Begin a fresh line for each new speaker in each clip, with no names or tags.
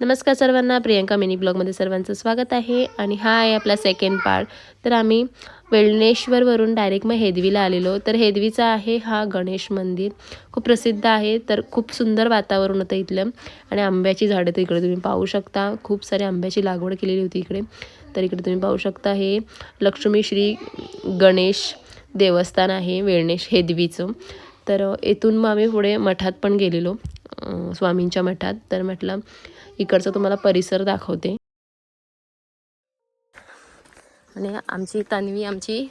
नमस्कार सर्वांना प्रियंका मिनी ब्लॉगमध्ये सर्वांचं स्वागत आहे. आणि हा आहे आपला सेकंड पार्ट तर आम्ही वेळनेश्वरवरून डायरेक्ट मग हेदवीला आलेलो. तर हेदवीचा आहे हा गणेश मंदिर. खूप प्रसिद्ध आहे. तर खूप सुंदर वातावरण होतं इथलं. आणि आंब्याची झाडं तर इकडे तुम्ही पाहू शकता. खूप सारे आंब्याची लागवड केलेली होती इकडे. तर इकडे तुम्ही पाहू शकता हे लक्ष्मी श्री गणेश देवस्थान आहे वेळनेश हेदवीचं. तर येथून मग आम्ही पुढे मठात पण गेलेलो. स्वामींच्या मठात. तर म्हटलं इकडचा तुम्हाला परिसर दाखवते. आणि आमची तन्वी आमची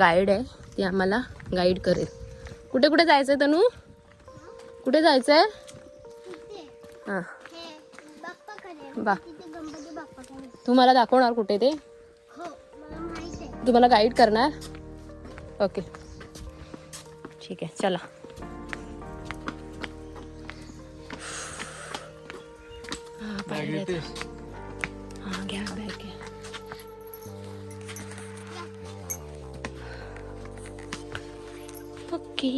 गाईड आहे. ती आम्हाला गाईड करेल. कुठे कुठे जायचं आहे तनू? कुठे जायचं आहे हां. बा. तू मला दाखवणार कुठे ते?
तुम्हाला
तू मला गाईड करणार? ओके ठीक आहे चला. हा, हा घ्या बॅग घ्या ओके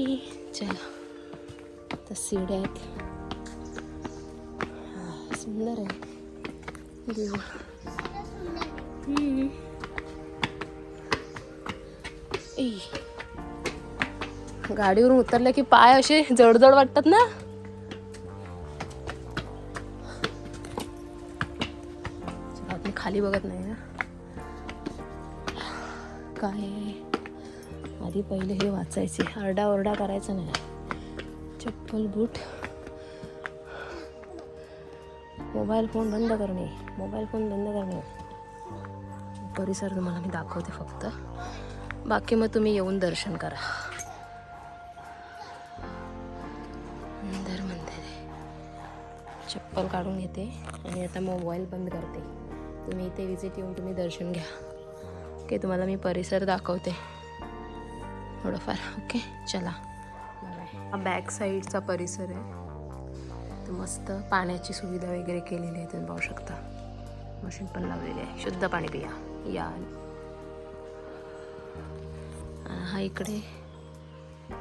चला तर सीड्या आहेत सुंदर आहे देऊळ गाडीवरून उतरलं की पाय असे जडजड वाटतात ना खाली बघत नाही ना. काय? आधी पहिले हे वाचायचे. आरडाओरडा करायचा नाही. चप्पल बूट. मोबाईल फोन बंद करणे. मोबाईल फोन बंद करणे. परिसर तुम्हाला मी दाखवते फक्त. बाकी मग तुम्ही येऊन दर्शन करा. अंदर मंदिर. चप्पल काढून घेते आणि आता मोबाईल बंद करते. तुम्ही इथे विजिट येऊन तुम्ही दर्शन घ्या. ओके तुम्हाला मी परिसर दाखवते. थोडंफार ओके चला. हा बॅक साईडचा परिसर आहे. तर मस्त पाण्याची सुविधा वगैरे केलेली आहे तुम्ही पाहू शकता. मशीन पण लावलेली आहे. शुद्ध पाणी पिया. या. हा इकडे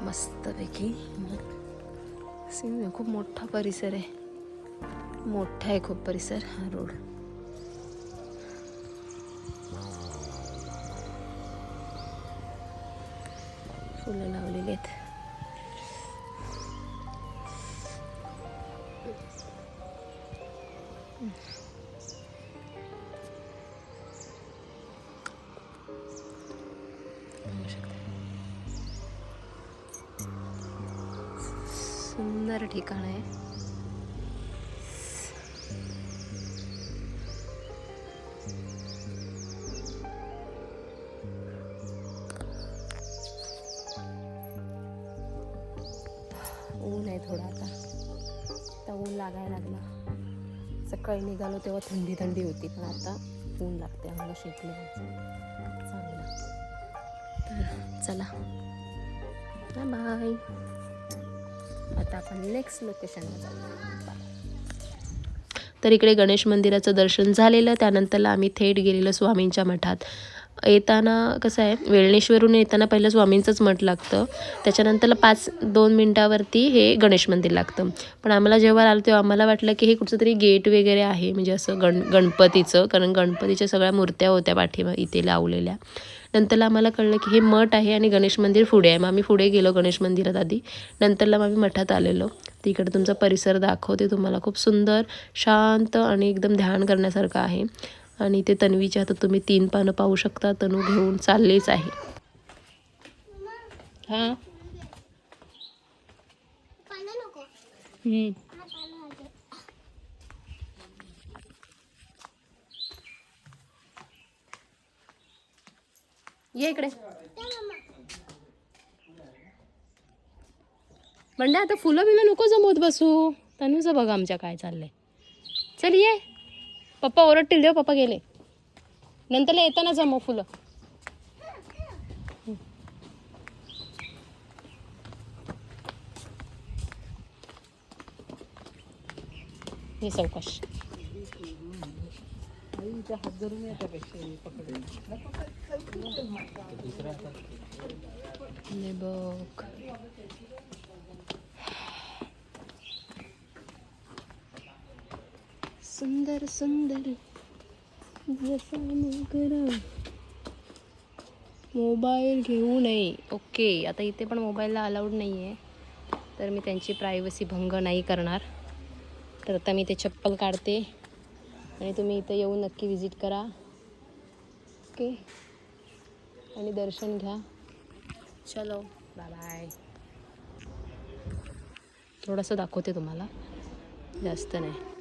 मस्तपैकी सीन खूप मोठा परिसर आहे. मोठा आहे खूप परिसर हा रोड. फुलं लावलेली आहेत. सुंदर ठिकाण आहे. थोडा आता. आता ऊन लागायला लागला. सकाळी निघालो तेव्हा थंडी थंडी होती पण आता ऊन लागते आम्हाला शेकले चांगलं. तर चला. बाय आता आपण नेक्स्ट लोकेशनला जाऊ तर इकडे गणेश मंदिराचं दर्शन झालेलं त्यानंतरला आम्ही थेट गेलेलो स्वामींच्या मठात. येताना कसं आहे वेळणेश्वरून येताना पहिलं स्वामींचंच मठ लागतं. त्याच्यानंतरला पाच दोन मिनटावरती हे गणेश मंदिर लागतं. पण आम्हाला जेव्हा आलो तेव्हा आम्हाला वाटलं की हे कुठचं तरी गेट वगैरे आहे. म्हणजे असं गण गणपतीचं कारण गणपतीच्या सगळ्या मूर्त्या होत्या पाठीमा इथे लावलेल्या. नंतरला आम्हाला कळलं की हे मठ आहे आणि गणेश मंदिर पुढे आहे. मग आम्ही पुढे गेलो गणेश मंदिरात आधी. नंतरला मग आम्ही मठात आलेलो. तिकडे तुमचा परिसर दाखवते तुम्हाला. खूप सुंदर शांत आणि एकदम ध्यान करण्यासारखं आहे. आणि ते तन्वीच्या हातात तुम्ही तीन पानं पाहू शकता. तनू घेऊन चाललेच आहे. हां?
हा
ये इकडे. म्हणजे आता फुलं बिलं नको जमवत बसू. तनूचं बघा आमच्या काय चाललंय. चल ये. पप्पा ओरडतील देव पप्पा गेले. नंतरला येताना जमव फुलं. हे चौकश. बघ. सुंदर सुंदर जसा मोगरा. मोबाईल घेऊ नये. ओके आता इथे पण मोबाईलला अलाउड नाही आहे तर मी त्यांची प्रायव्हसी भंग नाही करणार. तर आता मी ते चप्पल काढते. आणि तुम्ही इथं येऊन नक्की विजिट करा. ओके? आणि दर्शन घ्या. चलो. बाय बाय थोडंसं दाखवते तुम्हाला. जास्त नाही.